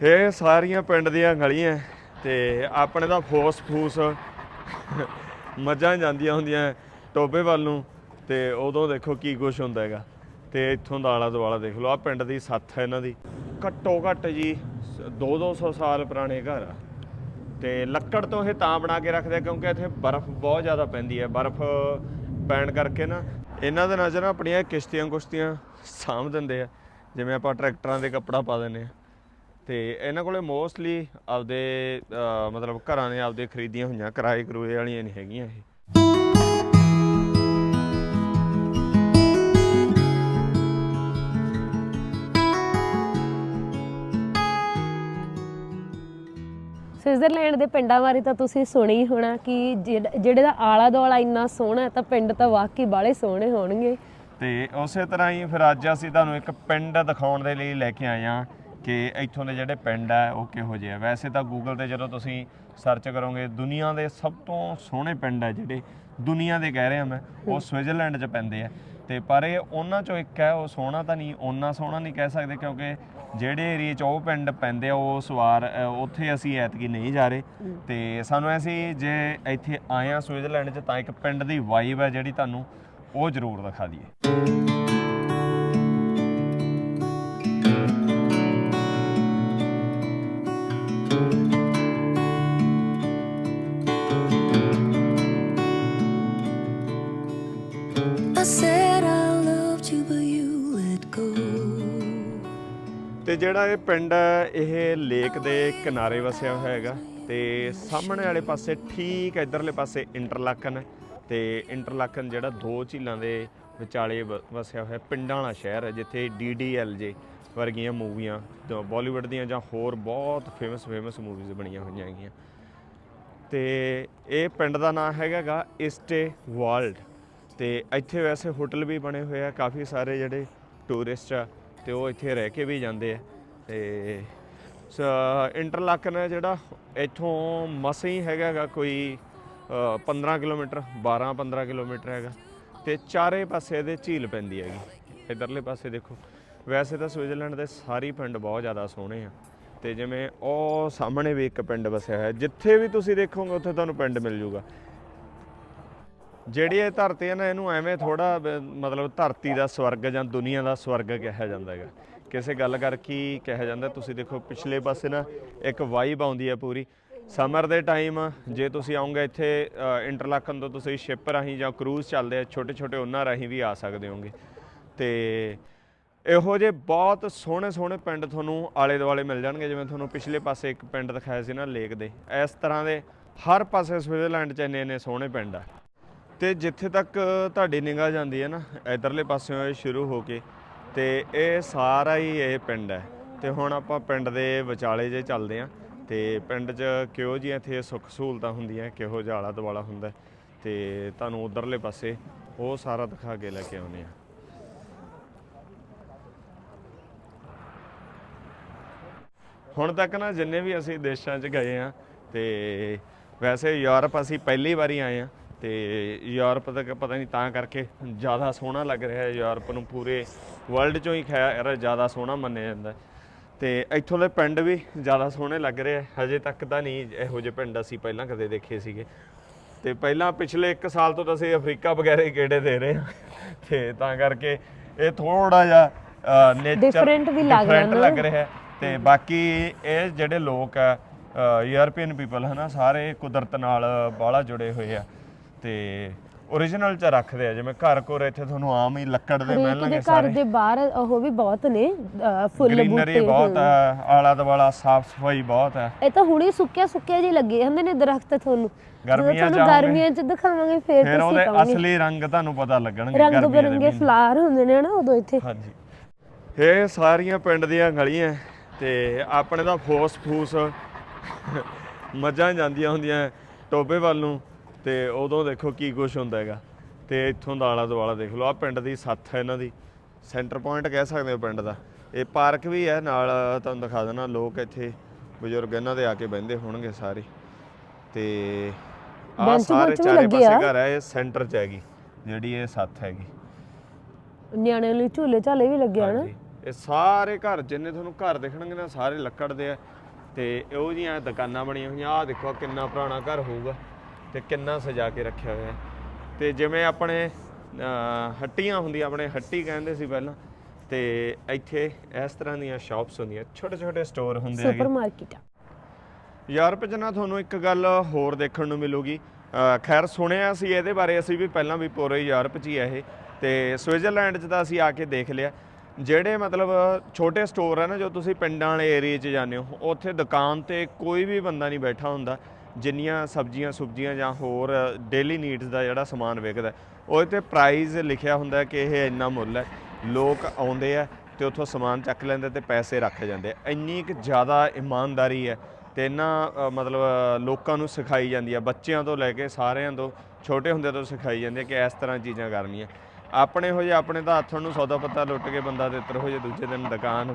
ਇਹ ਸਾਰੀਆਂ ਪਿੰਡ ਦੀਆਂ ਗਲੀਆਂ, ਤੇ ਆਪਣੇ ਦਾ ਫੋਸ ਫੂਸ ਮੱਝਾਂ ਜਾਂਦੀਆਂ ਹੁੰਦੀਆਂ ਟੋਬੇ ਵੱਲ ਨੂੰ, ਤੇ ਉਦੋਂ ਦੇਖੋ ਕੀ ਕੁਛ ਹੁੰਦਾ ਹੈਗਾ। ਤੇ ਇੱਥੋਂ ਦਾ ਆਲਾ ਦੁਆਲਾ ਦੇਖ ਲਓ ਆ ਪਿੰਡ ਦੀ ਸੱਥ ਹੈ ਇਹਨਾਂ ਦੀ। ਘੱਟੋ ਘੱਟ ਜੀ 2-200 ਸਾਲ ਪੁਰਾਣੇ ਘਰ ਆ। ਤੇ ਲੱਕੜ ਤੋਂ ਇਹ ਤਾਂ ਬਣਾ ਕੇ ਰੱਖਦੇ ਕਿਉਂਕਿ ਇੱਥੇ ਬਰਫ਼ ਬਹੁਤ ਜ਼ਿਆਦਾ ਪੈਂਦੀ ਹੈ, ਬਰਫ਼ ਪੈਣ ਕਰਕੇ ਨਾ। ਇਹਨਾਂ ਦੇ ਨਜ਼ਰ ਨਾ ਆਪਣੀਆਂ ਕਿਸ਼ਤੀਆਂ ਕੁਸ਼ਤੀਆਂ ਸਾਂਭ ਦਿੰਦੇ ਆ, ਜਿਵੇਂ ਆਪਾਂ ਟਰੈਕਟਰਾਂ ਦੇ ਕੱਪੜਾ ਪਾ ਦਿੰਦੇ ਆ। ਤੇ ਇਹਨਾਂ ਕੋਲੇ ਮੋਸਟਲੀ ਆਪਦੇ ਮਤਲਬ ਘਰਾਂ ਨੇ ਆਪਦੇ ਖਰੀਦੀਆਂ ਹੋਈਆਂ ਕਿਰਾਏ ਕਰੂਏ ਵਾਲੀਆਂ ਨਹੀਂ ਹੈਗੀਆਂ ਇਹ। ਸਵਿਟਜ਼ਰਲੈਂਡ ਦੇ ਪਿੰਡਾਂ ਬਾਰੇ ਤਾਂ ਤੁਸੀਂ ਸੁਣਿਆ ਹੀ ਹੋਣਾ ਕਿ ਜਿਹੜਾ- ਦਾ ਆਲਾ ਦੁਆਲਾ ਇੰਨਾ ਸੋਹਣਾ ਹੈ ਤਾਂ ਪਿੰਡ ਤਾਂ ਵਾਕਈ ਬਾਲੇ ਸੋਹਣੇ ਹੋਣਗੇ। ਤੇ ਉਸੇ ਤਰ੍ਹਾਂ ਹੀ ਫਿਰ ਅੱਜ ਅਸੀਂ ਤੁਹਾਨੂੰ ਇੱਕ ਪਿੰਡ ਦਿਖਾਉਣ ਦੇ ਲਈ ਲੈ ਕੇ ਆਏ ਹਾਂ। ਕਿ ਇੱਥੋਂ ਦੇ ਜਿਹੜੇ ਪਿੰਡ ਆ ਉਹ ਕਿਹੋ ਜਿਹੇ ਆ। ਵੈਸੇ ਤਾਂ ਗੂਗਲ ਤੇ ਜਦੋਂ ਤੁਸੀਂ ਸਰਚ ਕਰੋਗੇ ਦੁਨੀਆ ਦੇ ਸਭ ਤੋਂ ਸੋਹਣੇ ਪਿੰਡ ਆ ਜਿਹੜੇ ਦੁਨੀਆ ਦੇ ਕਹਿ ਰਿਹਾ ਮੈਂ ਉਹ ਸਵਿਟਜ਼ਰਲੈਂਡ 'ਚ ਪੈਂਦੇ ਆ। ਤੇ ਪਰ ਇਹ ਉਹਨਾਂ 'ਚੋਂ ਇੱਕ ਹੈ ਉਹ ਸੋਹਣਾ ਤਾਂ ਨਹੀਂ ਓਨਾ ਸੋਹਣਾ ਨਹੀਂ ਕਹਿ ਸਕਦੇ ਕਿਉਂਕਿ ਜਿਹੜੇ ਏਰੀਏ 'ਚ ਉਹ ਪਿੰਡ ਪੈਂਦੇ ਆ ਉਸ ਵਾਰ ਅ, ਉੱਥੇ ਅਸੀਂ ਐਤਕੀ ਨਹੀਂ ਜਾ ਰਹੇ। ਤੇ ਸਾਨੂੰ ਅਸੀਂ ਜੇ ਇੱਥੇ ਆਏ ਆ ਸਵਿਟਜ਼ਰਲੈਂਡ 'ਚ ਤਾਂ ਇੱਕ ਪਿੰਡ ਦੀ ਵਾਈਬ ਹੈ ਜਿਹੜੀ ਤੁਹਾਨੂੰ ਉਹ ਜ਼ਰੂਰ ਦਿਖਾ ਦਈਏ। Said I loved you, but you let go. ਤੇ ਜਿਹੜਾ ਇਹ ਪਿੰਡ ਹੈ ਇਹ ਲੇਕ ਦੇ ਕਿਨਾਰੇ ਵਸਿਆ ਹੋਇਆ ਹੈਗਾ ਤੇ ਸਾਹਮਣੇ ਵਾਲੇ ਪਾਸੇ ਠੀਕ ਇਧਰਲੇ ਪਾਸੇ ਇੰਟਰਲਾਕਨ ਹੈ ਤੇ ਇੰਟਰਲਾਕਨ ਜਿਹੜਾ ਦੋ ਝੀਲਾਂ ਦੇ ਵਿਚਾਲੇ ਵ- ਵਸਿਆ ਹੋਇਆ ਪਿੰਡਾਂ ਵਾਲਾ ਸ਼ਹਿਰ ਹੈ ਜਿੱਥੇ ਜੇ ਵਰਗੀਆਂ ਮੂਵੀਆਂ ਜੋ ਬਾਲੀਵੁੱਡ ਦੀਆਂ ਜਾਂ ਹੋਰ ਬਹੁਤ ਫੇਮਸ ਫੇਮਸ ਮੂਵੀਜ਼ ਬਣੀਆਂ ਹੋਈਆਂ ਹੈਗੀਆਂ ਤੇ ਇਹ ਪਿੰਡ ਦਾ ਨਾਮ ਹੈਗਾਗਾ ਇਸਟੇ ਵਰਲਡ ਤੇ ਇੱਥੇ ਵੈਸੇ ਹੋਟਲ ਵੀ ਬਣੇ ਹੋਏ ਆ ਕਾਫੀ ਸਾਰੇ ਜਿਹੜੇ ਟੂਰਿਸਟ ਆ ਤੇ ਉਹ ਇੱਥੇ ਰਹਿ ਕੇ ਵੀ ਜਾਂਦੇ ਆ। ਤੇ ਇੰਟਰਲਾਕਨ ਹੈ ਜਿਹੜਾ ਇੱਥੋਂ ਮਸਾਂ ਹੀ ਹੈਗਾਗਾ ਕੋਈ ਅ, 15 ਕਿਲੋਮੀਟਰ 12 15 ਕਿਲੋਮੀਟਰ ਹੈਗਾ ਤੇ ਚਾਰੇ ਪਾਸੇ ਇਹਦੇ ਝੀਲ ਪੈਂਦੀ ਹੈਗੀ। ਇਧਰਲੇ ਪਾਸੇ ਦੇਖੋ ਵੈਸੇ ਤਾਂ ਸਵਿਟਜ਼ਰਲੈਂਡ ਦੇ ਸਾਰੇ ਪਿੰਡ ਬਹੁਤ ਜ਼ਿਆਦਾ ਸੋਹਣੇ ਆ ਤੇ ਜਿਵੇਂ ਉਹ ਸਾਹਮਣੇ ਵੀ ਇੱਕ ਪਿੰਡ ਵਸਿਆ ਹੋਇਆ ਜਿੱਥੇ ਵੀ ਤੁਸੀਂ ਦੇਖੋਗੇ ਉੱਥੇ ਤੁਹਾਨੂੰ ਪਿੰਡ ਮਿਲ ਜੂਗਾ। ਜਿਹੜੀ ਇਹ ਧਰਤੀ ਹੈ ਨਾ, ਇਹਨੂੰ ਐਵੇਂ ਥੋੜਾ ਮਤਲਬ ਧਰਤੀ ਦਾ ਸਵਰਗ ਜਾਂ ਦੁਨੀਆ ਦਾ ਸਵਰਗ ਕਿਹਾ ਜਾਂਦਾ ਹੈਗਾ। ਕਿਸੇ ਗੱਲ ਕਰਕੇ ਕਿਹਾ ਜਾਂਦਾ, ਤੁਸੀਂ ਦੇਖੋ ਪਿਛਲੇ ਪਾਸੇ ਨਾ ਇੱਕ ਵਾਈਬ ਆਉਂਦੀ ਹੈ ਪੂਰੀ। ਸਮਰ ਦੇ ਟਾਈਮ ਜੇ ਤੁਸੀਂ ਆਉਂਗੇ ਇੱਥੇ ਇੰਟਰਲਾਕਨ ਤੋਂ ਤੁਸੀਂ ਸ਼ਿਪ ਰਾਹੀਂ ਜਾਂ ਕਰੂਜ਼ ਚੱਲਦੇ ਆ ਛੋਟੇ ਛੋਟੇ ਉਹਨਾਂ ਰਾਹੀਂ ਵੀ ਆ ਸਕਦੇ ਹੋਗੇ ਤੇ ਇਹੋ ਜਿਹੇ ਬਹੁਤ ਸੋਹਣੇ ਸੋਹਣੇ ਪਿੰਡ ਤੁਹਾਨੂੰ ਆਲੇ ਦੁਆਲੇ ਮਿਲ ਜਾਣਗੇ, ਜਿਵੇਂ ਤੁਹਾਨੂੰ ਪਿਛਲੇ ਪਾਸੇ ਇੱਕ ਪਿੰਡ ਦਿਖਾਇਆ ਸੀ ਨਾ ਲੇਕ ਦੇ। ਇਸ ਤਰ੍ਹਾਂ ਦੇ ਹਰ ਪਾਸੇ ਸਵਿਟਜ਼ਰਲੈਂਡ 'ਚ ਇੰਨੇ ਇੰਨੇ ਸੋਹਣੇ ਪਿੰਡ ਆ। ਤੇ ਜਿੱਥੇ ਤੱਕ ਤੁਹਾਡੀ ਨਿਗਾਹ ਜਾਂਦੀ ਹੈ ਨਾ, ਇਧਰਲੇ ਪਾਸਿਓਂ ਇਹ ਸ਼ੁਰੂ ਹੋ ਕੇ ਤੇ ਇਹ ਸਾਰਾ ਹੀ ਇਹ ਪਿੰਡ ਹੈ। ਤੇ ਹੁਣ ਆਪਾਂ ਪਿੰਡ ਦੇ ਵਿਚਾਲੇ ਜੇ ਚੱਲਦੇ ਆਂ ਤੇ ਪਿੰਡ 'ਚ ਕਿਹੋ ਜਿਹੀਆਂ ਇੱਥੇ ਸੁੱਖ ਸਹੂਲਤਾਂ ਹੁੰਦੀਆਂ, ਕਿਹੋ ਜਿਹਾ ਆਲਾ ਦੁਆਲਾ ਹੁੰਦਾ ਤੇ ਤੁਹਾਨੂੰ ਉਧਰਲੇ ਪਾਸੇ ਉਹ ਸਾਰਾ ਦਿਖਾ ਕੇ ਲੈ ਕੇ ਆਉਨੇ ਆ ਹੁਣ ਤੱਕ ਨਾ ਜਿੰਨੇ ਵੀ ਅਸੀਂ ਦੇਸ਼ਾਂ 'ਚ ਗਏ ਆ ਤੇ ਵੈਸੇ ਯੂਰਪ ਅਸੀਂ ਪਹਿਲੀ ਵਾਰੀ ਆਏ ਆ ਤੇ ਯੂਰਪ ਤੱਕ ਪਤਾ ਨਹੀਂ ਤਾਂ ਕਰਕੇ ਜ਼ਿਆਦਾ ਸੋਹਣਾ ਲੱਗ ਰਿਹਾ ਹੈ ਯੂਰਪ ਨੂੰ ਪੂਰੇ ਵਰਲਡ 'ਚੋਂ ਹੀ ਖੈਰ ਜ਼ਿਆਦਾ ਸੋਹਣਾ ਮੰਨਿਆ ਜਾਂਦਾ। ਤੇ ਇੱਥੋਂ ਦੇ ਪਿੰਡ ਵੀ ਜ਼ਿਆਦਾ ਸੋਹਣੇ ਲੱਗ ਰਹੇ ਹਜੇ ਤੱਕ ਤਾਂ ਨਹੀਂ ਇਹੋ ਜਿਹੇ ਪਿੰਡ ਅਸੀਂ ਪਹਿਲਾਂ ਕਦੇ ਦੇਖੇ ਸੀਗੇ। ਤੇ ਪਹਿਲਾਂ ਪਿਛਲੇ 1 ਸਾਲ ਤੋਂ ਤਾਂ ਅਸੀਂ ਅਫਰੀਕਾ ਵਗੈਰੇ ਹੀ ਗੇੜੇ ਦੇ ਰਹੇ ਹਾਂ। ਤੇ ਤਾਂ ਕਰਕੇ ਇਹ ਥੋੜਾ ਜਿਹਾ ਨੇਚਰ Different ਵੀ ਲੱਗ ਰਿਹਾ ਨਾ। ਲੱਗ ਰਿਹਾ ਹੈ। ਤੇ ਬਾਕੀ ਇਹ ਜਿਹੜੇ ਲੋਕ ਆ ਯੂਰਪੀਅਨ ਪੀਪਲ ਹਨਾ ਸਾਰੇ ਕੁਦਰਤ ਨਾਲ ਬਾਹਲਾ ਜੁੜੇ ਹੋਏ ਆ। ਤੇ origignal ਚ ਰੱਖਦੇ ਆ ਜਿਵੇਂ ਘਰ ਕੋਰ ਇੱਥੇ ਤੁਹਾਨੂੰ ਆਮ ਹੀ ਲੱਕੜ ਦੇ ਮਿਲਣਗੇ ਘਰ ਸਾਰੇ। ਦੇ ਬਾਹਰ ਉਹ ਵੀ ਬਹੁਤ ਨੇ ਅਹ ਫੁੱਲ ਗ੍ਰੀਨਰੀ ਬੂਟੇ ਬਹੁਤ ਆ ਆਲਾ ਦੁਆਲਾ ਸਾਫ਼ ਸਫ਼ਾਈ ਬਹੁਤ ਆ। ਇਹ ਤਾਂ ਹੁਣੇ ਸੁੱਕਿਆ ਸੁੱਕਿਆ ਜੀ ਲੱਗੇ ਹੁੰਦੇ ਨੇ ਦਰਖਤ ਤੁਹਾਨੂੰ। ਗਰਮੀਆਂ ਚ ਤੁਹਾਨੂੰ। ਗਰਮੀਆਂ ਚ ਦਿਖਾਵਾਂਗੇ ਫੇਰ ਫਿਰ ਤੁਸੀਂ ਉਹਦੇ ਕਹੋਗੇ ਅਸਲੀ ਰੰਗ ਤੁਹਾਨੂੰ ਪਤਾ ਲੱਗਣਗੇ ਰੰਗ ਗਰਮੀਆਂ ਦੇ ਬਿਰੰਗੇ। ਫਲਾਰ ਹੁੰਦੇ ਨੇ ਨਾ ਉਦੋਂ ਇੱਥੇ। ਹਾਂਜੀ। ਇਹ ਸਾਰੀਆਂ ਪਿੰਡ ਦੀਆਂ ਗਲੀਆਂ ਤੇ ਆਪਣੇ ਦਾ ਫੋਸ ਫੂਸ ਮੱਝਾਂ ਜਾਂਦੀਆਂ ਹੁੰਦੀਆਂ ਟੋਬੇ ਵੱਲ ਨੂੰ। ਤੇ ਉਦੋਂ ਦੇਖੋ ਕੀ ਕੁਛ ਹੁੰਦਾ ਹੈਗਾ। ਤੇ ਇੱਥੋਂ ਦਾ ਆਲਾ ਦੁਆਲਾ ਦੇਖ ਲਓ ਆ ਪਿੰਡ ਦੀ ਸੱਥ ਹੈ ਇਹਨਾਂ ਦੀ। ਸੈਂਟਰ ਪੁਆਇੰਟ ਕਹਿ ਸਕਦੇ ਹੋ ਪਿੰਡ ਦਾ। ਇਹ ਪਾਰਕ ਵੀ ਹੈ ਨਾਲ ਤੁਹਾਨੂੰ ਦਿਖਾ ਦੇਣਾ ਲੋਕ ਇੱਥੇ ਬਜ਼ੁਰਗ ਇਹਨਾਂ ਦੇ ਆ ਕੇ ਬਹਿੰਦੇ ਹੋਣਗੇ ਸਾਰੇ। ਤੇ ਆ ਬੈਂਚ ਸਾਰੇ ਬੁੰਚ ਵੀ ਚਾਰੇ ਲੱਗੇ ਪਾਸੇ ਆ। ਘਰ ਹੈ ਇਹ ਸੈਂਟਰ 'ਚ ਹੈਗੀ ਜਿਹੜੀ ਇਹ ਸੱਥ ਹੈਗੀ। ਨਿਆਣਿਆਂ ਲਈ ਝੂਲੇ ਝਾਲੇ ਵੀ ਲੱਗੇ ਹਨ ਹਾਂਜੀ ਇਹ ਸਾਰੇ ਘਰ ਜਿੰਨੇ ਤੁਹਾਨੂੰ ਘਰ ਦਿਖਣਗੇ ਨਾ ਸਾਰੇ ਲੱਕੜ ਦੇ ਆ। ਤੇ ਉਹ ਜੀਆਂ ਦੁਕਾਨਾਂ ਬਣੀਆਂ ਹੋਈਆਂ ਆਹ ਦੇਖੋ ਕਿੰਨਾ ਪੁਰਾਣਾ ਘਰ ਹੋਊਗਾ। ਤੇ ਕਿੰਨਾ ਸਜਾ ਕੇ ਰੱਖਿਆ ਹੋਇਆ ਹੈ। ਤੇ ਜਿਵੇਂ ਆਪਣੇ ਹੱਟੀਆਂ ਹੁੰਦੀਆਂ ਆਪਣੇ ਹੱਟੀ ਕਹਿੰਦੇ ਸੀ ਪਹਿਲਾਂ ਤੇ ਇੱਥੇ ਇਸ ਤਰ੍ਹਾਂ ਦੀਆਂ ਸ਼ਾਪਸ ਹੁੰਦੀਆਂ ਛੋਟੇ ਛੋਟੇ ਸਟੋਰ ਹੁੰਦੇ ਹੈਗੇ ਸੁਪਰ ਮਾਰਕੀਟ ਆ। ਯੂਰਪ 'ਚ ਨਾ ਤੁਹਾਨੂੰ ਇੱਕ ਗੱਲ ਹੋਰ ਦੇਖਣ ਨੂੰ ਮਿਲੂਗੀ। ਖੈਰ ਸੁਣਿਆ ਸੀ ਇਹਦੇ ਬਾਰੇ ਅਸੀਂ ਵੀ ਪਹਿਲਾਂ ਵੀ ਪੂਰੇ ਯੂਰਪ 'ਚ ਹੀ ਆ ਇਹ ਤੇ ਸਵਿਟਜ਼ਰਲੈਂਡ 'ਚ ਤਾਂ ਅਸੀਂ ਆ ਕੇ ਦੇਖ ਲਿਆ। ਜਿਹੜੇ ਮਤਲਬ ਛੋਟੇ ਸਟੋਰ ਆ ਨਾ ਜੋ ਤੁਸੀਂ ਪਿੰਡਾਂ ਵਾਲੇ ਏਰੀਆ 'ਚ ਜਾਂਦੇ ਹੋ ਉੱਥੇ ਦੁਕਾਨ ਤੇ ਕੋਈ ਵੀ ਬੰਦਾ ਨਹੀਂ ਬੈਠਾ ਹੁੰਦਾ। ਜਿੰਨੀਆਂ ਸਬਜ਼ੀਆਂ ਸੁਬਜ਼ੀਆਂ ਜਾਂ ਹੋਰ ਡੇਲੀ ਨੀਡਸ ਦਾ ਜਿਹੜਾ ਸਮਾਨ ਵਿਕਦਾ ਉਹਦੇ ਤੇ ਪ੍ਰਾਈਸ ਲਿਖਿਆ ਹੁੰਦਾ ਕਿ ਇਹ ਇੰਨਾ ਮੁੱਲ ਹੈ। ਲੋਕ ਆਉਂਦੇ ਆ ਤੇ ਉੱਥੋਂ ਸਮਾਨ ਚੱਕ ਲੈਂਦੇ ਤੇ ਪੈਸੇ ਰੱਖ ਜਾਂਦੇ ਇੰਨੀ ਕਿ ਜ਼ਿਆਦਾ ਇਮਾਨਦਾਰੀ ਹੈ ਤੇ ਇਹਨਾਂ ਮਤਲਬ, ਲੋਕਾਂ ਨੂੰ ਸਿਖਾਈ ਜਾਂਦੀ ਹੈ ਬੱਚਿਆਂ ਤੋਂ ਲੈ ਕੇ ਸਾਰਿਆਂ ਤੋਂ, ਛੋਟੇ ਹੁੰਦੇ ਤੋਂ ਸਿਖਾਈ ਜਾਂਦੀ ਹੈ ਕਿ ਇਸ ਤਰ੍ਹਾਂ ਚੀਜ਼ਾਂ ਕਰਨੀਆਂ। ਆਪਣੇ ਹੋ ਜੇ ਆਪਣੇ ਤਾਂ ਹੱਥੋਂ ਨੂੰ ਸੌਦਾ ਪੱਤਾ ਲੁੱਟ ਕੇ ਬੰਦਾ ਤੇ ਹੋ ਜੇ ਦੂਜੇ ਦਿਨ ਦੁਕਾਨ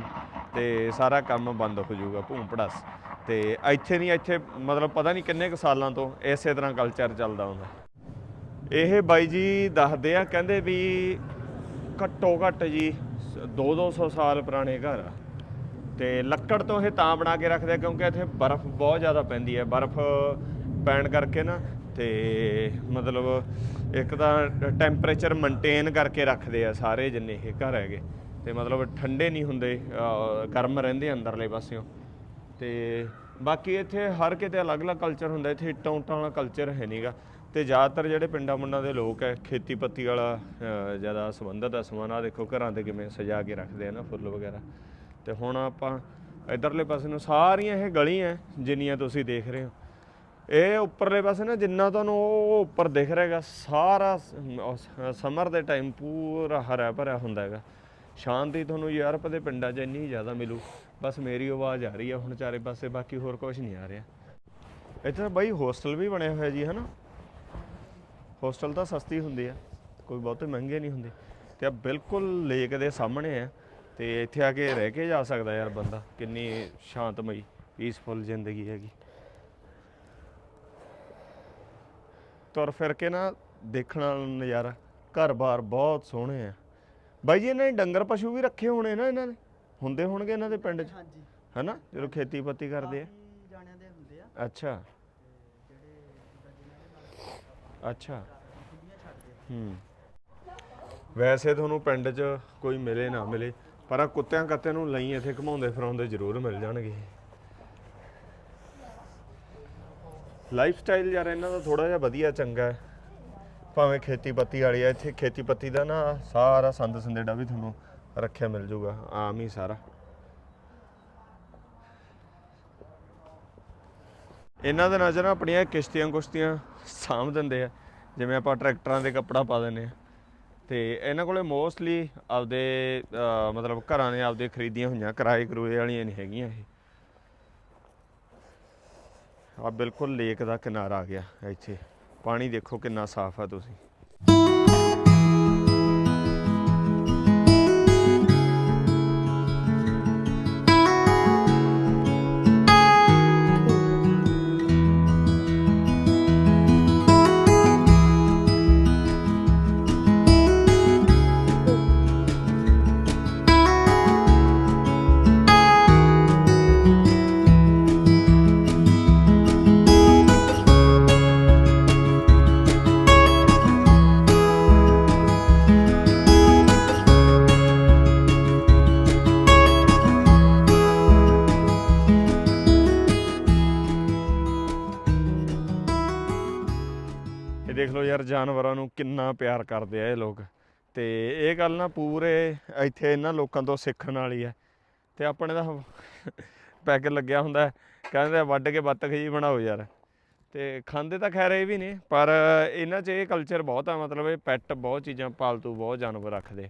ਤੇ ਸਾਰਾ ਕੰਮ ਬੰਦ ਹੋ ਜਾਊਗਾ ਭੂਮ ਭੜਾਸ। ਤੇ ਇੱਥੇ ਨਹੀਂ, ਇੱਥੇ ਮਤਲਬ ਪਤਾ ਨਹੀਂ ਕਿੰਨੇ ਕੁ ਸਾਲਾਂ ਤੋਂ ਇਸੇ ਤਰ੍ਹਾਂ ਕਲਚਰ ਚੱਲਦਾ ਹੁੰਦਾ। ਇਹ ਬਾਈ ਜੀ ਦੱਸਦੇ ਆ, ਕਹਿੰਦੇ ਵੀ ਘੱਟੋ ਘੱਟ ਜੀ 2-200 ਸਾਲ ਪੁਰਾਣੇ ਘਰ ਆ। ਤੇ ਲੱਕੜ ਤੋਂ ਇਹ ਤਾਂ ਬਣਾ ਕੇ ਰੱਖਦੇ ਕਿਉਂਕਿ ਇੱਥੇ ਬਰਫ਼ ਬਹੁਤ ਜ਼ਿਆਦਾ ਪੈਂਦੀ ਹੈ ਬਰਫ਼ ਪੈਣ ਕਰਕੇ ਨਾ, ਤੇ ਮਤਲਬ ਇੱਕ ਤਾਂ ਟੈਂਪਰੇਚਰ ਮੇਨਟੇਨ ਕਰਕੇ ਰੱਖਦੇ ਆ ਸਾਰੇ ਜਿੰਨੇ ਇਹ ਘਰ ਹੈਗੇ। ਤੇ ਮਤਲਬ ਠੰਡੇ ਨਹੀਂ ਹੁੰਦੇ ਗਰਮ ਰਹਿੰਦੇ ਅੰਦਰਲੇ ਪਾਸਿਓਂ। ਤੇ ਬਾਕੀ ਇੱਥੇ ਹਰ ਕਿਤੇ ਅਲੱਗ-ਅਲੱਗ ਕਲਚਰ ਹੁੰਦਾ, ਇੱਥੇ ਇੱਟਾਂ ਉੱਟਾਂ ਵਾਲਾ ਕਲਚਰ ਹੈ ਨਹੀਂਗਾ ਤੇ ਜ਼ਿਆਦਾਤਰ ਜਿਹੜੇ ਪਿੰਡਾਂ ਮੁੰਡਾਂ ਦੇ ਲੋਕ ਹੈ, ਖੇਤੀਪੱਤੀ ਵਾਲਾ ਜ਼ਿਆਦਾ ਸੰਬੰਧਤ ਹੈ ਸਮਾਨ ਆ ਦੇਖੋ ਘਰਾਂ ਤੇ ਕਿਵੇਂ ਸਜਾ ਕੇ ਰੱਖਦੇ ਆ ਨਾ ਫੁੱਲ ਵਗੈਰਾ। ਤੇ ਹੁਣ ਆਪਾਂ ਇਧਰਲੇ ਪਾਸੇ ਨੂੰ ਸਾਰੀਆਂ ਇਹ ਗਲੀਆਂ ਜਿੰਨੀਆਂ ਤੁਸੀਂ ਦੇਖ ਰਹੇ ਹੋ। ਇਹ ਉੱਪਰਲੇ ਪਾਸੇ ਨਾ ਜਿੰਨਾ ਤੁਹਾਨੂੰ ਉਹ ਉੱਪਰ ਦਿਖ ਰਿਹਾ ਹੈਗਾ, ਸਾਰਾ ਸਮਰ ਦੇ ਟਾਈਮ ਪੂਰਾ ਹਰਾ ਭਰਿਆ ਹੁੰਦਾ ਹੈਗਾ। ਸ਼ਾਂਤੀ ਤੁਹਾਨੂੰ ਯੂਰਪ ਦੇ ਪਿੰਡਾਂ 'ਚ ਇੰਨੀ ਜ਼ਿਆਦਾ ਮਿਲੂ। ਬਸ ਮੇਰੀ ਆਵਾਜ਼ ਆ ਰਹੀ ਆ, ਹੁਣ ਚਾਰੇ ਪਾਸੇ ਬਾਕੀ ਹੋਰ ਕੁਝ ਨਹੀਂ ਆ ਰਿਹਾ। ਇੱਥੇ ਬਾਈ ਹੋਸਟਲ ਵੀ ਬਣੇ ਹੋਏ ਜੀ, ਹਨਾ? ਹੋਸਟਲ ਤਾਂ ਸਸਤੀ ਹੁੰਦੀ ਆ, ਕੋਈ ਬਹੁਤੇ ਮਹਿੰਗੇ ਨਹੀਂ ਹੁੰਦੇ। ਤੇ ਆ ਬਿਲਕੁਲ ਲੇਕ ਦੇ ਸਾਹਮਣੇ ਆ, ਤੇ ਇੱਥੇ ਆ ਕੇ ਰਹਿ ਕੇ ਜਾ ਸਕਦਾ ਯਾਰ ਬੰਦਾ, ਕਿੰਨੀ ਸ਼ਾਂਤਮਈ ਪੀਸਫੁਲ ਜ਼ਿੰਦਗੀ ਹੈਗੀ। ਤੁਰ ਫਿਰ ਕੇ ਨਾ ਦੇਖਣ ਵਾਲਾ ਨਜ਼ਾਰਾ। ਘਰ-ਬਾਰ ਬਹੁਤ ਸੋਹਣੇ ਆ। ਬਾਈ ਜੀ ਇਹਨਾਂ ਨੇ ਡੰਗਰ ਪਸ਼ੂ ਵੀ ਰੱਖੇ ਹੋਣੇ ਨਾ ਇਹਨਾਂ ਨੇ? ਹੁੰਦੇ ਹੋਣਗੇ ਇਹਨਾਂ ਦੇ ਪਿੰਡ 'ਚ? ਹਾਂਜੀ। ਹਨਾ? ਜਦੋਂ ਖੇਤੀਪੱਤੀ ਕਰਦੇ ਆ। ਕਾਫੀ ਜਾਣਿਆਂ ਦੇ ਹੁੰਦੇ ਆ। ਅੱਛਾ। ਜਿਹੜੇ ਜਿੱਦਾਂ ਜਿਨ੍ਹਾਂ ਦੇ ਨਾਲ ਅੱਛਾ ਖੁੱਡੀਆਂ ਛੱਡਦੇ ਆ। ਹੂੰ। ਵੈਸੇ ਤੁਹਾਨੂੰ ਪਿੰਡ 'ਚ ਕੋਈ ਮਿਲੇ ਨਾ ਮਿਲੇ ਪਰ ਆ ਕੁੱਤਿਆਂ ਕੱਤੇ ਨੂੰ ਲਈ ਇੱਥੇ ਘਮਾਉਂਦੇ ਫਿਰਾਉਂਦੇ ਜ਼ਰੂਰ ਮਿਲ ਜਾਣਗੇ। ਲਾਈਫ ਸਟਾਈਲ ਯਾਰ, ਇਹਨਾਂ ਦਾ ਥੋੜਾ ਜਿਹਾ ਵਧੀਆ ਚੰਗਾ ਹੈ। ਭਾਵੇਂ ਖੇਤੀਪੱਤੀ ਵਾਲੀ ਆ ਇੱਥੇ ਖੇਤੀਪੱਤੀ ਦਾ ਨਾ ਸਾਰਾ ਸੰਦ ਸੰਦੇੜਾ ਵੀ ਤੁਹਾਨੂੰ ਰੱਖਿਆ ਮਿਲ ਜੂਗਾ। ਆਮ ਹੀ ਸਾਰਾ। ਇਹਨਾਂ ਦੇ ਨਜ਼ਰ ਆਪਣੀਆਂ ਕਿਸ਼ਤੀਆਂ ਕੁਸ਼ਤੀਆਂ ਸਾਂਭ ਦਿੰਦੇ ਆ। ਜਿਵੇਂ ਆਪਾਂ ਟਰੈਕਟਰਾਂ ਦੇ ਕੱਪੜਾ ਪਾ ਦਿੰਦੇ ਆ। ਤੇ ਇਹਨਾਂ ਕੋਲੇ ਮੋਸਟਲੀ ਆਪਦੇ ਮਤਲਬ ਘਰਾਂ ਨੇ ਆਪਦੇ ਖਰੀਦੀਆਂ ਹੋਈਆਂ ਕਿਰਾਏ ਕਰੂਏ ਵਾਲੀਆਂ ਨਹੀਂ ਹੈਗੀਆਂ ਇਹ। ਆ ਬਿਲਕੁਲ ਲੇਕ ਦਾ ਕਿਨਾਰਾ ਆ ਗਿਆ ਇੱਥੇ। ਪਾਣੀ ਦੇਖੋ ਕਿੰਨਾ ਸਾਫ਼ ਆ ਤੁਸੀਂ। ਕਿੰਨਾ ਪਿਆਰ ਕਰਦੇ ਆ ਇਹ ਲੋਕ। ਤੇ ਇਹ ਗੱਲ ਨਾ ਪੂਰੇ ਇੱਥੇ ਇਹਨਾਂ ਲੋਕਾਂ ਤੋਂ ਸਿੱਖਣ ਵਾਲੀ ਹੈ ਤੇ ਆਪਣੇ ਦਾ ਪੈਕੇਟ ਲੱਗਿਆ ਹੁੰਦਾ ਕਹਿੰਦੇ ਵੱਢ ਕੇ ਬੱਤਖ ਜੀ ਬਣਾਓ ਯਾਰ। ਤੇ ਖਾਂਦੇ ਤਾਂ ਖੈਰ ਇਹ ਵੀ ਨੇ, ਪਰ ਇਹਨਾਂ 'ਚ ਇਹ ਕਲਚਰ ਬਹੁਤ ਆ, ਮਤਲਬ ਇਹ ਪੈਟ ਬਹੁਤ ਚੀਜ਼ਾਂ ਪਾਲਤੂ, ਬਹੁਤ ਜਾਨਵਰ ਰੱਖਦੇ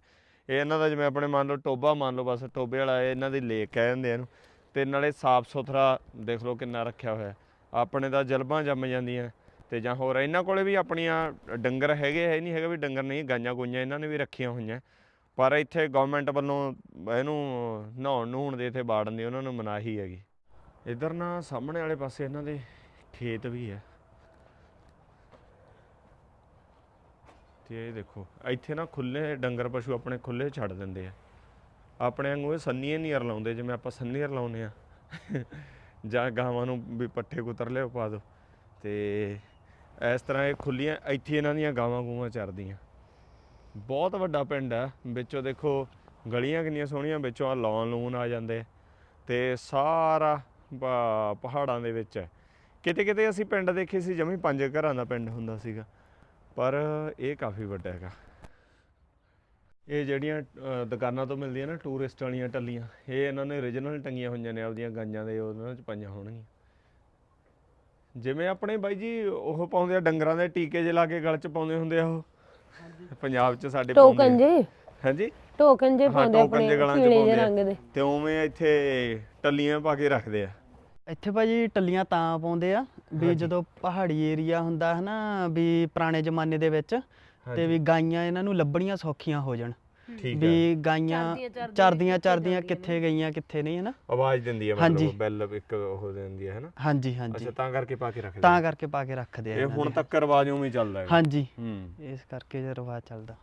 ਇਹ ਇਹਨਾਂ ਦਾ ਜਿਵੇਂ ਆਪਣੇ ਮੰਨ ਲਓ ਟੋਬਾ ਮੰਨ ਲਓ ਬਸ ਟੋਬੇ ਵਾਲਾ ਇਹਨਾਂ ਦੀ ਲੇਕ ਕਹਿ ਜਾਂਦੇ ਆ ਇਹਨੂੰ। ਤੇ ਨਾਲੇ ਸਾਫ਼ ਸੁਥਰਾ ਦੇਖ ਲਓ ਕਿੰਨਾ ਰੱਖਿਆ ਹੋਇਆ। ਆਪਣੇ ਦਾ ਜਲਬਾਂ ਜੰਮ ਜਾਂਦੀਆਂ। ਤੇ ਜਾਂ ਹੋਰ, ਇਹਨਾਂ ਕੋਲੇ ਵੀ ਆਪਣੀਆਂ ਡੰਗਰ ਹੈਗੇ ਹੈ ਨਹੀਂ ਹੈਗਾ ਵੀ ਡੰਗਰ ਨਹੀਂ ਗਾਈਆਂ ਗੁਈਆਂ ਇਹਨਾਂ ਨੇ ਵੀ ਰੱਖੀਆਂ ਹੋਈਆਂ। ਪਰ ਇੱਥੇ ਗਵਰਨਮੈਂਟ ਵੱਲੋਂ ਇਹਨੂੰ ਨਹਾਉਣ ਨੂਹਣ ਦੇ ਇੱਥੇ ਬਾੜਨ ਦੀ ਉਹਨਾਂ ਨੂੰ ਮਨਾਹੀ ਹੈਗੀ। ਇਧਰ ਨਾ ਸਾਹਮਣੇ ਵਾਲੇ ਪਾਸੇ ਇਹਨਾਂ ਦੇ ਖੇਤ ਵੀ ਹੈ। ਤੇ ਇਹ ਦੇਖੋ, ਇੱਥੇ ਨਾ ਖੁੱਲੇ ਡੰਗਰ ਪਸ਼ੂ ਆਪਣੇ ਖੁੱਲੇ ਛੱਡ ਦਿੰਦੇ ਆ। ਆਪਣੇ ਵਾਂਗੂ ਇਹ ਸੰਨੀਏ ਨਹੀਂ ਲਾਉਂਦੇ, ਜਿਵੇਂ ਆਪਾਂ ਸੰਨੀਅਰ ਲਾਉਂਦੇ ਆ। ਜਾਂ ਗਾਵਾਂ ਨੂੰ ਵੀ ਪੱਠੇ ਕੁਤਰ ਲਿਓ ਪਾ ਦੋ। ਤੇ ਇਸ ਤਰ੍ਹਾਂ ਇਹ ਖੁੱਲੀਆਂ, ਇੱਥੇ ਇਹਨਾਂ ਦੀਆਂ ਗਾਵਾਂ ਗੂਵਾਂ ਚਰਦੀਆਂ। ਬਹੁਤ ਵੱਡਾ ਪਿੰਡ ਆ ਵਿੱਚੋਂ ਦੇਖੋ ਗਲੀਆਂ ਕਿੰਨੀਆਂ ਸੋਹਣੀਆਂ, ਵਿੱਚੋਂ ਆ ਲੌਨ ਲੂਨ ਆ ਜਾਂਦੇ। ਆ। ਤੇ ਸਾਰਾ ਪਹਾੜਾਂ ਦੇ ਵਿੱਚ ਹੈ। ਕਿਤੇ ਕਿਤੇ ਅਸੀਂ ਪਿੰਡ ਦੇਖੇ ਸੀ, ਜਮੀ ਪੰਜ ਘਰਾਂ ਦਾ ਪਿੰਡ ਹੁੰਦਾ ਸੀਗਾ। ਪਰ ਇਹ ਕਾਫੀ ਵੱਡਾ ਹੈਗਾ। ਇਹ ਜਿਹੜੀਆਂ ਦੁਕਾਨਾਂ ਤੋਂ ਮਿਲਦੀਆਂ ਨਾ ਟੂਰਿਸਟ ਵਾਲੀਆਂ ਟੱਲੀਆਂ, ਇਹ ਇਹਨਾਂ ਨੇ origignal ਟੰਗੀਆਂ ਹੋਈਆਂ ਨੇ, ਆਪਦੀਆਂ ਗਾਈਆਂ ਦੇ, ਉਹਨਾਂ 'ਚ ਪਾਈਆਂ ਹੋਣਗੀਆਂ। ਜਿਵੇਂ ਆਪਣੇ ਬਾਈ ਜੀ ਉਹ ਪਾਉਂਦੇ ਆ ਡੰਗਰਾਂ ਦੇ ਟੀਕੇ ਜੇ ਲਾ ਕੇ ਗਲ 'ਚ ਪਾਉਂਦੇ ਹੁੰਦੇ ਆ ਉਹ। ਪੰਜਾਬ 'ਚ ਸਾਡੇ ਟੋਕਨ ਜੇ? ਹਾਂਜੀ? ਟੋਕਨ ਜੇ ਪਾਉਂਦੇ ਟੋਕਨ ਆਪਣੇ ਜੇ ਗਲਾਂ 'ਚ ਪੀਲੇ ਜਿਹੇ ਪਾਉਂਦੇ ਆ। ਰੰਗ ਦੇ। ਤੇ ਉਵੇਂ ਇੱਥੇ ਟੱਲੀਆਂ ਪਾ ਕੇ ਰੱਖਦੇ ਆ। ਇੱਥੇ ਭਾਜੀ ਟੱਲੀਆਂ ਤਾਂ ਪਾਉਂਦੇ ਆ ਵੀ ਜਦੋਂ ਪਹਾੜੀ ਏਰੀਆ ਹੁੰਦਾ ਹੈ ਨਾ ਵੀ ਪੁਰਾਣੇ ਜ਼ਮਾਨੇ ਦੇ ਵਿੱਚ ਤੇ ਵੀ ਗਾਈਆਂ ਇਹਨਾਂ ਨੂੰ ਲੱਭਣੀਆਂ ਸੌਖੀਆਂ ਹੋ ਜਾਣ। ਠੀਕ ਹੈ ਵੀ ਗਾਈਆਂ ਚਰਦੀਆਂ- ਚਰਦੀਆਂ ਕਿੱਥੇ ਗਈਆਂ ਕਿੱਥੇ ਨਹੀਂ ਹੈ ਨਾ ਆਵਾਜ਼ ਦਿੰਦੀ ਹੈ ਹਾਂਜੀ। ਮਤਲਬ ਬੈਲ ਇੱਕ ਉਹ ਦਿੰਦੀ ਹੈ ਹਨਾ? ਹਾਂਜੀ ਹਾਂਜੀ। ਅੱਛਾ ਤਾਂ ਕਰਕੇ ਪਾ ਕੇ ਰੱਖਦੇ ਤਾਂ। ਕਰਕੇ ਪਾ ਕੇ ਰੱਖਦੇ ਆ ਇਹ ਇਹਨਾਂ ਹੁਣ। ਤੱਕ ਰਿਵਾਜ ਉਵੇਂ ਹੀ ਚੱਲਦਾ ਹੈ ਹਾਂਜੀ। ਹੂੰ। ਇਸ ਕਰਕੇ ਜੇ ਰਿਵਾਜ ਚੱਲਦਾ।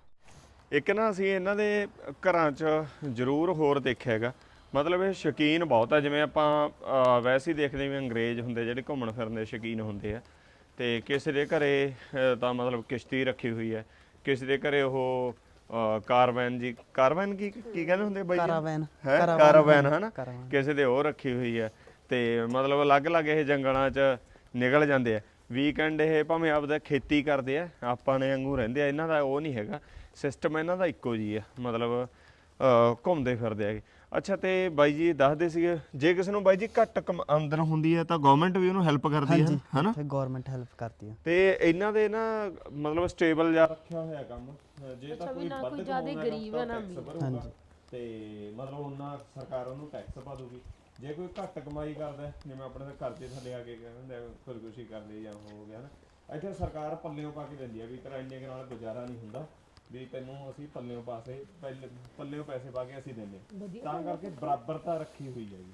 ਇੱਕ ਨਾ ਅਸੀਂ ਇਹਨਾਂ ਦੇ ਘਰਾਂ 'ਚ ਜ਼ਰੂਰ ਹੋਰ ਦੇਖਿਆ ਹੈਗਾ। ਮਤਲਬ ਇਹ ਸ਼ੌਕੀਨ ਬਹੁਤ ਆ ਜਿਵੇਂ ਆਪਾਂ ਅਹ, ਵੈਸੇ ਹੀ ਦੇਖਦੇ ਵੀ ਅੰਗਰੇਜ਼ ਹੁੰਦੇ ਜਿਹੜੇ ਘੁੰਮਣ ਫਿਰਨ ਦੇ ਸ਼ੌਕੀਨ ਹੁੰਦੇ ਆ। ਤੇ ਕਿਸੇ ਦੇ ਘਰੇ ਅਹ, ਤਾਂ ਮਤਲਬ ਕਿਸ਼ਤੀ ਰੱਖੀ ਹੋਈ ਹੈ। ਕਿਸੇ ਦੇ ਘਰੇ ਉਹ ਕਾਰਵੈਨ ਜੀ ਕਾਰਵੈਨ ਕੀ ਕੀ ਕਹਿੰਦੇ ਹੁੰਦੇ ਬਾਈ ਜੀ? ਕਾਰਾਵੈਨ, ਹੈਂ? ਕਾਰਾਵੈਨ, ਹਨਾ? ਕਾਰਾਵੈਨ। ਕਿਸੇ ਦੇ ਉਹ ਰੱਖੀ ਹੋਈ ਹੈ। ਤੇ ਮਤਲਬ ਅਲੱਗ-ਅਲੱਗ ਇਹ ਜੰਗਲਾਂ 'ਚ ਨਿਕਲ ਜਾਂਦੇ ਆ। ਵੀਕਐਂਡ ਇਹ ਭਾਵੇਂ ਆਪਦਾ ਖੇਤੀ ਕਰਦੇ ਆ ਆਪਾਂ ਨੇ ਵਾਂਗੂ ਰਹਿੰਦੇ ਆ ਇਹਨਾਂ ਦਾ ਉਹ ਨਹੀਂ ਹੈਗਾ। ਸਿਸਟਮ ਇਹਨਾਂ ਦਾ ਇੱਕੋ ਜੀ ਆ। ਮਤਲਬ ਅਹ, ਘੁੰਮਦੇ ਫਿਰਦੇ ਹੈਗੇ ਅੱਛਾ ਤੇ ਬਾਈ ਜੀ ਦੱਸਦੇ ਸੀਗੇ ਜੇ ਕਿਸੇ ਨੂੰ ਬਾਈ ਜੀ ਘੱਟ ਕਮ- ਆਮਦਨ ਹੁੰਦੀ ਹੈ ਤਾਂ ਗਵਰਨਮੈਂਟ ਵੀ ਉਹਨੂੰ ਹੈਲਪ ਕਰਦੀ ਹੈ ਹਾਂਜੀ ਹਨਾ? ਇੱਥੇ ਗਵਰਨਮੈਂਟ ਹੈਲਪ ਕਰਦੀ ਆ ਤੇ ਇਹਨਾਂ ਦੇ ਨਾ ਮਤਲਬ ਸਟੇਬਲ ਜਾ ਰੱਖਿਆ ਹੋਇਆ ਕੰਮ ਅਹ ਜੇ ਤਾਂ ਕੋਈ ਵੱਧ ਕੋਈ ਜ਼ਿਆਦਾ ਗਰੀਬ ਹੈ ਨਾ ਹਾਂਜੀ। ਤੇ ਮਤਲਬ ਉਹਨਾਂ ਸਰਕਾਰ ਉਹਨੂੰ ਟੈਕਸ ਪਾ ਦੂਗੀ ਜੇ ਕੋਈ ਘੱਟ ਕਮਾਈ ਕਰਦਾ ਹੈ, ਜਿਵੇਂ ਆਪਣੇ ਦੇ ਘਰ ਦੇ ਥੱਲੇ ਆ ਕੇ ਕਹਿੰਦੇ ਆ ਖੁਦਕੁਸ਼ੀ ਕਰਦੇ ਜਾਂ ਹੋ ਗਿਆ ਨਾ ਇੱਥੇ ਸਰਕਾਰ ਪੱਲਿਓਂ ਪਾ ਕੇ ਦਿੰਦੀ ਆ ਵੀ ਤੇਰਾ ਇੰਨੇ ਕੁ ਨਾਲ ਗੁਜ਼ਾਰਾ ਨਹੀਂ ਹੁੰਦਾ। ਵੀ ਤੈਨੂੰ ਅਸੀਂ ਪੱਲਿਓਂ ਪਾਸੇ ਪਹਿਲੇ ਪੱਲਿਓਂ ਪੈਸੇ ਪਾ ਕੇ ਅਸੀਂ ਦਿੰਦੇ। ਤਾਂ ਕਰਕੇ ਬਰਾਬਰਤਾ ਰੱਖੀ ਹੋਈ ਹੈਗੀ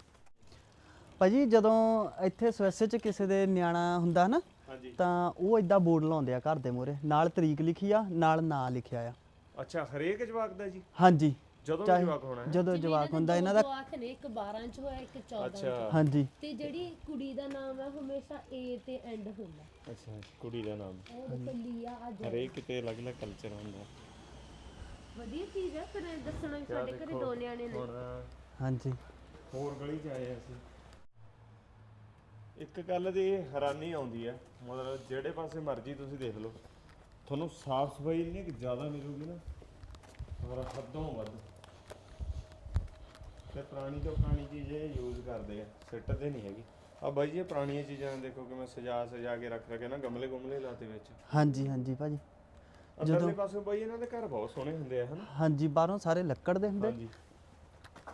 ਭਾਜੀ ਜਦੋਂ ਇੱਥੇ ਸਵੈਸੇ ਚ ਕਿਸੇ ਦੇ ਨਿਆਣਾ ਹੁੰਦਾ ਨਾ ਤਾਂ ਉਹ ਇਦਾਂ ਬੋਰਡ ਲਾਉਂਦੇ ਆ ਘਰ ਦੇ ਮੂਹਰੇ। ਨਾਲ ਤਰੀਕ ਲਿਖੀ ਆ ਨਾਲ ਨਾਂ ਲਿਖਿਆ ਆ। ਅੱਛਾ ਹਰੇਕ ਜਵਾਕ ਦਾ ਜੀ? ਹਾਂਜੀ। ਜਦੋਂ ਵੀ ਜਵਾਕ ਹੋਣਾ ਹੈ। ਜਦੋਂ ਜਵਾਕ ਹੁੰਦਾ ਇਹਨਾਂ ਦਾ ਜਵਾਕ ਨੇ ਇੱਕ 12 ਚ ਹੋਇਆ ਇੱਕ 14 ਅੱਛਾ। ਹਾਂਜੀ। ਤੇ ਜਿਹੜੀ ਕੁੜੀ ਦਾ ਨਾਮ ਹੈ ਹਮੇਸ਼ਾ ਏ ਤੇ ਐਂਡ ਹੁੰਦਾ। ਅੱਛਾ ਕੁੜੀ ਦਾ ਨਾਮ। ਉਹ ਦੇਖੋ ਲੀਆ ਅੱਜ। ਹਰੇਕ ਕਿਤੇ ਅਲੱਗ-ਅਲੱਗ ਕਲਚਰ ਹੁੰਦਾ। ਵਧੀਆ ਚੀਜ਼ ਹੈ ਫਿਰ ਇਹ ਦੱਸਣਾ ਵੀ ਸਾਡੇ ਘਰੇ ਦੋ ਨਿਆਣੇ ਨੇ। ਹੁਣ ਹਾਂਜੀ। ਹੋਰ ਗਲੀ 'ਚ ਆਏ ਅਸੀਂ। ਇੱਕ ਗੱਲ ਦੀ ਹੈਰਾਨੀ ਆਉਂਦੀ ਹੈ ਮਤਲਬ ਜਿਹੜੇ ਪਾਸੇ ਮਰਜ਼ੀ ਤੁਸੀਂ ਦੇਖ ਲਓ। ਤੁਹਾਨੂੰ ਸਾਫ਼ ਸਫ਼ਾਈ ਇੰਨੀ ਕਿ ਜ਼ਿਆਦਾ ਮਿਲੂਗੀ ਨਾ। ਮਤਲਬ ਹੱਦੋਂ ਵੱਧ। ਤੇ ਪੁਰਾਣੀ ਤੋਂ ਪੁਰਾਣੀ ਚੀਜ਼ ਇਹ ਯੂਜ਼ ਕਰਦੇ ਆ ਸਿੱਟਦੇ ਨਹੀਂ ਹੈਗੀ। ਆ ਬਾਈ ਜੀ ਇਹ ਪੁਰਾਣੀਆਂ ਚੀਜ਼ਾਂ ਦੇਖੋ ਕਿਵੇਂ ਸਜਾ ਸਜਾ ਕੇ ਰੱਖ ਰੱਖੇ ਨਾ ਗਮਲੇ ਗੁਮਲੇ ਲਾਤੇ ਵਿੱਚ। ਹਾਂਜੀ ਹਾਂਜੀ ਭਾਜੀ। ਅੰਦਰਲੇ ਪਾਸੇ ਬਾਈ ਇਹਨਾਂ ਦੇ ਘਰ ਬਹੁਤ ਸੋਹਣੇ ਹੁੰਦੇ ਆ ਹਨਾ? ਹਾਂਜੀ ਬਾਹਰੋਂ ਸਾਰੇ ਲੱਕੜ ਦੇ ਹੁੰਦੇ। ਹਾਂਜੀ।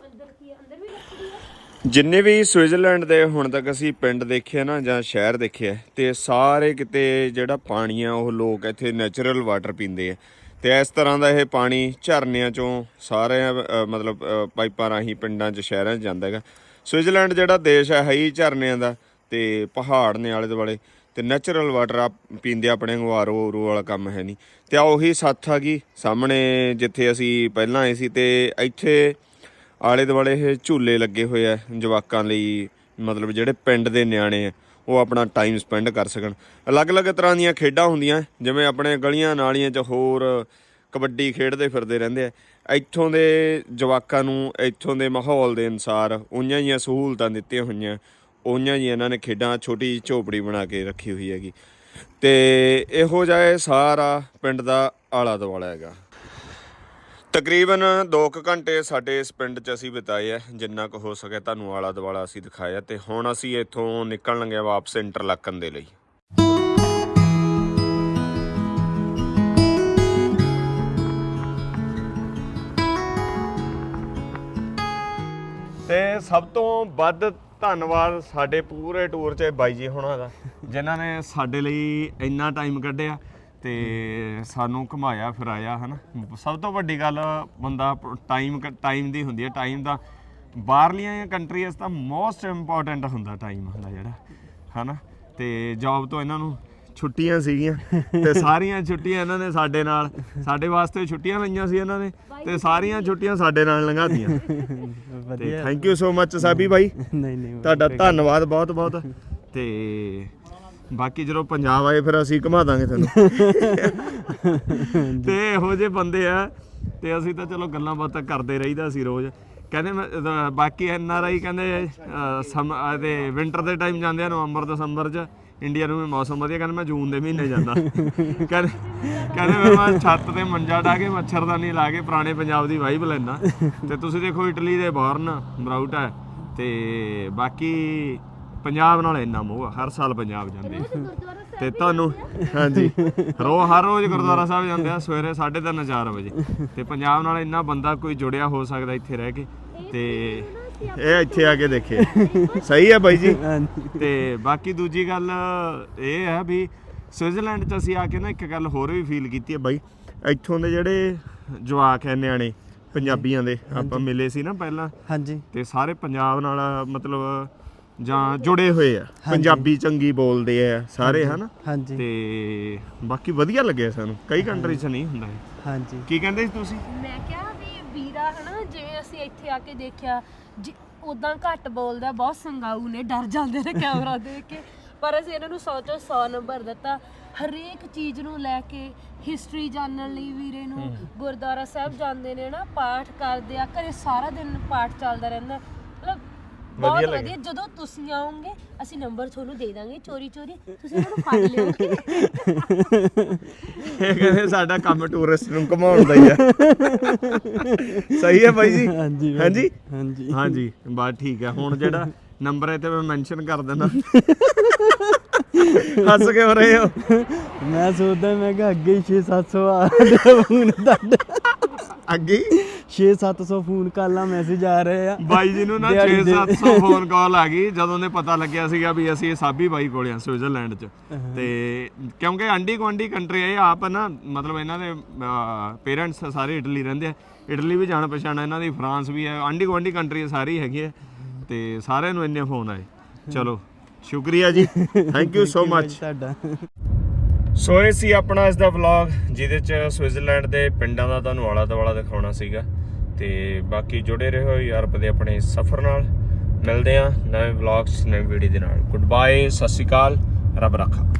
ਅੰਦਰ ਕੀ? ਅੰਦਰ ਵੀ ਲੱਕੜੀ ਹੈ ਜਿੰਨੇ ਵੀ ਸਵਿਟਜ਼ਰਲੈਂਡ ਦੇ ਹੁਣ ਤੱਕ ਅਸੀਂ ਪਿੰਡ ਦੇਖੇ ਨਾ ਜਾਂ ਸ਼ਹਿਰ ਦੇਖਿਆ ਤੇ ਸਾਰੇ ਕਿਤੇ ਜਿਹੜਾ ਪਾਣੀ ਆ ਉਹ ਲੋਕ ਇੱਥੇ ਨੈਚੁਰਲ ਵਾਟਰ ਪੀਂਦੇ ਆ। ਤੇ ਇਸ ਤਰ੍ਹਾਂ ਦਾ ਇਹ ਪਾਣੀ ਝਰਨਿਆਂ ਚੋਂ ਸਾਰੇ ਮਤਲਬ ਪਾਈਪਾਂ ਰਾਹੀਂ ਪਿੰਡਾਂ 'ਚ, ਸ਼ਹਿਰਾਂ 'ਚ ਜਾਂਦਾ ਹੈਗਾ। ਸਵਿਟਜ਼ਰਲੈਂਡ ਜਿਹੜਾ ਦੇਸ਼ ਹੈ ਹੈ ਹੀ ਝਰਨਿਆਂ ਦਾ ਤੇ ਪਹਾੜ ਨੇ ਆਲੇ ਦੁਆਲੇ ਤੇ ਨੈਚੁਰਲ ਵਾਟਰ ਆ ਪੀਂਦੇ ਆਪਣੇ ਵਾਂਗੂ ਰੋ ਵਾਲਾ ਕੰਮ ਹੈ ਨਹੀਂ। ਤੇ ਆ ਉਹੀ ਸੱਥ ਆ ਗਈ, ਸਾਹਮਣੇ ਜਿੱਥੇ ਅਸੀਂ ਪਹਿਲਾਂ ਆਏ ਸੀ ਤੇ ਇੱਥੇ ਆਲੇ ਦੁਆਲੇ ਇਹ ਝੂਲੇ ਲੱਗੇ ਹੋਏ ਆ ਜਵਾਕਾਂ ਲਈ, ਮਤਲਬ ਜਿਹੜੇ ਪਿੰਡ ਦੇ ਨਿਆਣੇ ਆ। ਉਹ ਆਪਣਾ ਟਾਈਮ ਸਪੈਂਡ ਕਰ ਸਕਣ। ਅਲੱਗ-ਅਲੱਗ ਤਰ੍ਹਾਂ ਦੀਆਂ ਖੇਡਾਂ ਹੁੰਦੀਆਂ, ਜਿਵੇਂ ਆਪਣੇ ਗਲੀਆਂ ਨਾਲੀਆਂ 'ਚ ਹੋਰ ਕਬੱਡੀ ਖੇਡਦੇ ਫਿਰਦੇ ਰਹਿੰਦੇ ਆ। ਇੱਥੋਂ ਦੇ ਜਵਾਕਾਂ ਨੂੰ, ਇੱਥੋਂ ਦੇ ਮਾਹੌਲ ਦੇ ਅਨਸਾਰ ਉਈਆਂ ਹੀ ਸਹੂਲਤਾਂ ਦਿੱਤੀਆਂ ਹੋਈਆਂ ਉਈਆਂ ਹੀ ਇਹਨਾਂ ਨੇ ਖੇਡਾਂ ਛੋਟੀ ਜਿਹੀ ਝੋਪੜੀ ਬਣਾ ਕੇ ਰੱਖੀ ਹੋਈ ਹੈਗੀ। ਤੇ ਇਹੋ ਜਿਹਾ ਸਾਰਾ ਪਿੰਡ ਦਾ ਆਲਾ ਦੁਆਲਾ ਹੈਗਾ। ਤਕਰੀਬਨ 2 ਘੰਟੇ ਸਾਡੇ ਇਸ ਪਿੰਡ 'ਚ ਅਸੀਂ ਬਿਤਾਏ ਆ, ਜਿੰਨਾ ਕੁ ਹੋ ਸਕੇ ਤੁਹਾਨੂੰ ਆਲਾ ਦੁਆਲਾ ਅਸੀਂ ਦਿਖਾਇਆ ਤੇ ਹੁਣ ਅਸੀਂ ਇੱਥੋਂ ਨਿਕਲਣ ਲੱਗੇ ਵਾਪਸ ਇੰਟਰਲਾਕਨ ਦੇ ਲਈ। ਤੇ ਸਭ ਤੋਂ ਵੱਧ ਧੰਨਵਾਦ ਸਾਡੇ ਪੂਰੇ ਟੂਰ 'ਚ ਬਾਈ ਜੀ ਹੋਣਾ ਦਾ, ਜਿਨ੍ਹਾਂ ਨੇ ਸਾਡੇ ਲਈ ਇੰਨਾ ਟਾਈਮ ਕੱਢਿਆ। ਤੇ ਸਾਨੂੰ ਘੁਮਾਇਆ ਫਿਰਾਇਆ ਹਨਾ? ਸਭ ਤੋਂ ਵੱਡੀ ਗੱਲ ਬੰਦਾ ਟਾਈਮ ਟਾਈਮ ਦੀ ਹੁੰਦੀ ਹੈ। ਟਾਈਮ ਦਾ ਬਾਹਰਲੀਆਂ ਕੰਟਰੀਆਂ 'ਚ ਤਾਂ ਮੋਸਟ ਇੰਪੋਰਟੈਂਟ ਹੁੰਦਾ ਟਾਈਮ ਹੁੰਦਾ ਜਿਹੜਾ ਹਨਾ? ਤੇ ਜੌਬ ਤੋਂ ਇਹਨਾਂ ਨੂੰ ਛੁੱਟੀਆਂ ਸੀਗੀਆਂ ਤੇ ਸਾਰੀਆਂ ਛੁੱਟੀਆਂ ਇਹਨਾਂ ਨੇ ਸਾਡੇ ਨਾਲ ਸਾਡੇ ਵਾਸਤੇ ਛੁੱਟੀਆਂ ਲਈਆਂ ਸੀ ਇਹਨਾਂ ਨੇ ਤੇ ਸਾਰੀਆਂ ਛੁੱਟੀਆਂ ਸਾਡੇ ਨਾਲ ਲੰਘਾਤੀਆਂ। ਤੇ ਵਧੀਆ। Thank you so much Sabi ਬਾਈ ਨਹੀਂ ਨਹੀਂ ਤੁਹਾਡਾ ਧੰਨਵਾਦ ਬਹੁਤ ਬਹੁਤ ਤੇ ਬਾਕੀ ਜਦੋਂ ਪੰਜਾਬ ਆਏ ਫਿਰ ਅਸੀਂ ਘੁਮਾ ਦਾਂਗੇ ਤੁਹਾਨੂੰ ਤੇ ਇਹੋ ਜਿਹੇ ਬੰਦੇ ਆ ਤੇ ਅਸੀਂ ਤਾਂ ਚਲੋ ਗੱਲਾਂ ਬਾਤਾਂ ਕਰਦੇ ਰਹੀਦਾ ਸੀ ਰੋਜ਼। ਕਹਿੰਦੇ ਬਾਕੀ ਐਨ ਆਰ ਆਈ ਕਹਿੰਦੇ ਸਮ ਇਹਦੇ ਵਿੰਟਰ ਦੇ ਟਾਈਮ ਜਾਂਦੇ ਆ ਨਵੰਬਰ ਦਸੰਬਰ ਚ। ਇੰਡੀਆ ਨੂੰ ਵੀ ਮੌਸਮ ਵਧੀਆ ਕਹਿੰਦੇ ਮੈਂ ਜੂਨ ਦੇ ਮਹੀਨੇ ਜਾਂਦਾ। ਕਹਿੰਦੇ ਕਹਿੰਦੇ ਮੈਂ ਛੱਤ ਤੇ ਮੰਜਾ ਢਾ ਕੇ ਮੱਛਰਦਾਨੀ ਲਾ ਕੇ ਪੁਰਾਣੇ ਪੰਜਾਬ ਦੀ ਵਾਈਬ ਲੈਣਾ ਤੇ ਤੁਸੀਂ ਦੇਖੋ ਇਟਲੀ ਦੇ ਬਾਰਨ ਬਰਾਊਟ ਹੈ। ਤੇ ਬਾਕੀ ਪੰਜਾਬ ਨਾਲ ਇੰਨਾ ਮੋਹ ਆ ਹਰ ਸਾਲ ਪੰਜਾਬ ਜਾਂਦੇ। ਤੇ ਤੁਹਾਨੂੰ ਹਾਂਜੀ। ਰੋ ਹਰ ਰੋਜ਼ ਗੁਰਦੁਆਰਾ ਸਾਹਿਬ ਜਾਂਦੇ ਆ ਸਵੇਰੇ 3:30 4 ਵਜੇ। ਤੇ ਪੰਜਾਬ ਨਾਲ ਇੰਨਾ ਬੰਦਾ ਕੋਈ ਜੁੜਿਆ ਹੋ ਸਕਦਾ ਇੱਥੇ ਰਹਿ ਕੇ ਤੇ ਇਹ ਇੱਥੇ ਆ ਕੇ ਦੇਖੇ ਸਹੀ ਹੈ ਬਾਈ ਜੀ। ਤੇ ਬਾਕੀ ਦੂਜੀ ਗੱਲ ਇਹ ਹੈ ਵੀ ਸਵਿਟਜ਼ਰਲੈਂਡ ਚ ਅਸੀਂ ਆ ਕੇ ਨਾ ਇੱਕ ਗੱਲ ਹੋਰ ਵੀ ਫੀਲ ਕੀਤੀ ਹੈ ਬਾਈ। ਇੱਥੋਂ ਦੇ ਜਿਹੜੇ ਜਵਾਕ ਐ ਨਿਆਣੇ ਪੰਜਾਬੀਆਂ ਦੇ ਆਪਾਂ ਮਿਲੇ ਸੀ ਨਾ ਪਹਿਲਾਂ। ਹਾਂਜੀ। ਤੇ ਸਾਰੇ ਪੰਜਾਬ ਨਾਲ ਮਤਲਬ ਜਾਂ ਜੁੜੇ ਹੋਏ ਆ। ਪੰਜਾਬੀ ਚੰਗੀ ਬੋਲਦੇ ਆ ਸਾਰੇ ਹਨ? ਹਾਂਜੀ। ਤੇ ਬਾਕੀ ਵਧੀਆ ਲੱਗਿਆ ਸਾਨੂੰ। ਕਈ ਕੰਟਰੀ 'ਚ ਨਹੀਂ ਹੁੰਦਾ ਇਹ। ਹਾਂਜੀ। ਕੀ ਕਹਿੰਦੇ ਸੀ ਤੁਸੀਂ? ਮੈਂ ਕਿਹਾ ਵੀ ਵੀਰਾ ਹਨਾ ਜਿਵੇਂ ਅਸੀਂ ਇੱਥੇ ਆ ਕੇ ਦੇਖਿਆ ਉਦਾਂ ਘੱਟ ਬੋਲਦਾ ਬਹੁਤ ਸੰਗਾਊ ਨੇ ਡਰ ਜਾਂਦੇ ਨੇ ਕੈਮਰਾ ਦੇਖ ਕੇ। ਪਰ ਅਸੀਂ ਇਹਨਾਂ ਨੂੰ 100 ਚੋਂ 100 ਨੰਬਰ ਦਿੱਤਾ। ਹਰੇਕ ਚੀਜ਼ ਨੂੰ ਲੈ ਕੇ ਹਿਸਟਰੀ ਜਾਣਨ ਲਈ ਵੀਰੇ ਨੂੰ ਗੁਰਦੁਆਰਾ ਸਾਹਿਬ ਜਾਂਦੇ ਨੇ ਨਾ ਪਾਠ ਕਰਦੇ ਆ। ਘਰੇ ਸਾਰਾ ਦਿਨ ਪਾਠ ਚੱਲਦਾ ਰਹਿੰਦਾ। ਬਹੁਤ ਵਧੀਆ ਲੱਗਿਆ। ਵਧੀਆ ਜਦੋਂ ਤੁਸੀਂ ਆਓਗੇ ਅਸੀਂ ਨੰਬਰ ਤੁਹਾਨੂੰ ਦੇ ਦਾਂਗੇ ਚੋਰੀ ਚੋਰੀ ਤੁਸੀਂ ਉਹਨਾਂ ਨੂੰ ਫੜ ਲਿਓ ਇਹ ਕਹਿੰਦੇ ਸਾਡਾ ਕੰਮ ਟੂਰਿਸਟ ਨੂੰ ਘਮਾਉਣ ਦਾ ਹੀ ਆ। ਸਹੀ ਹੈ ਬਾਈ ਜੀ? ਹਾਂਜੀ ਹਾਂਜੀ? ਹਾਂਜੀ। ਹਾਂਜੀ ਬਸ ਠੀਕ ਹੈ। ਹੁਣ ਜਿਹੜਾ ਨੰਬਰ ਹੈ ਤੇ ਮੈਂ ਮੈਂਸ਼ਨ ਕਰ ਦਿੰਦਾ। ਹੱਸ ਕੇ ਹੋ ਰਹੇ ਹੋ। ਮੈਂ ਸੋਚਦਾ ਮੈਂ ਕਿ ਅੱਗੇ ਹੀ 6-700 ਆ ਫੋਨ ਤੁਹਾਡੇ। ਅੱਗੇ ਹੀ? 6-700 ਫੋਨ ਕਾਲਾਂ ਮੈਸੇਜ ਆ ਰਹੇ ਆ। ਬਾਈ ਜੀ ਨੂੰ ਨਾ ਦਿਹਾੜੀ ਦੇ- 6-700 ਫੋਨ ਕਾਲ ਆ ਗਈ ਜਦੋਂ ਨੇ ਪਤਾ ਲੱਗਿਆ ਸੀਗਾ ਵੀ ਅਸੀਂ ਇਹ ਸਾਬੀ ਬਾਈ ਕੋਲੇ ਆ ਸਵਿਟਜ਼ਰਲੈਂਡ 'ਚ। ਤੇ ਕਿਉਂਕਿ ਆਂਡੀ ਗੁਆਂਢੀ ਕੰਟਰੀ ਇਹ ਆਪ ਨਾ ਮਤਲਬ ਇਹਨਾਂ ਦੇ ਪੇਰੈਂਟਸ ਸਾਰੇ ਇਟਲੀ ਰਹਿੰਦੇ ਆ। ਇਟਲੀ ਵੀ ਜਾਣ ਪਛਾਣ ਆ ਇਹਨਾਂ ਦੀ ਫਰਾਂਸ ਵੀ ਹੈ ਆਂਡੀ ਗੁਆਂਢੀ ਕੰਟਰੀ ਸਾਰੀ ਹੈਗੀ ਹੈ ਤੇ ਸਾਰਿਆਂ ਨੂੰ ਇੰਨੇ ਫੋਨ ਆਏ। ਚਲੋ। ਸ਼ੁਕਰੀਆ ਜੀ। ਥੈਂਕ ਯੂ ਸੋ ਮੱਚ ਤੁਹਾਡਾ। ਸੋ ਇਹ ਸੀ ਆਪਣਾ ਇਸ ਦਾ ਵਲੌਗ ਜਿਹਦੇ ਚ ਸਵਿਟਜ਼ਰਲੈਂਡ ਦੇ ਪਿੰਡਾਂ ਦਾ ਤੁਹਾਨੂੰ ਆਲਾ ਦੁਆਲਾ ਦਿਖਾਉਣਾ ਸੀਗਾ। ਤੇ ਬਾਕੀ ਜੁੜੇ ਰਹੋ ਯੂਰਪ ਦੇ ਆਪਣੇ ਸਫ਼ਰ ਨਾਲ। ਮਿਲਦੇ ਆ ਨਵੇਂ ਵਲੌਗਸ ਨਵੀਂ ਵੀਡੀਓ ਦੇ ਨਾਲ। ਗੁੱਡ ਬਾਏ ਸਤਿ ਸ਼੍ਰੀ ਅਕਾਲ ਰੱਬ ਰੱਖਾ।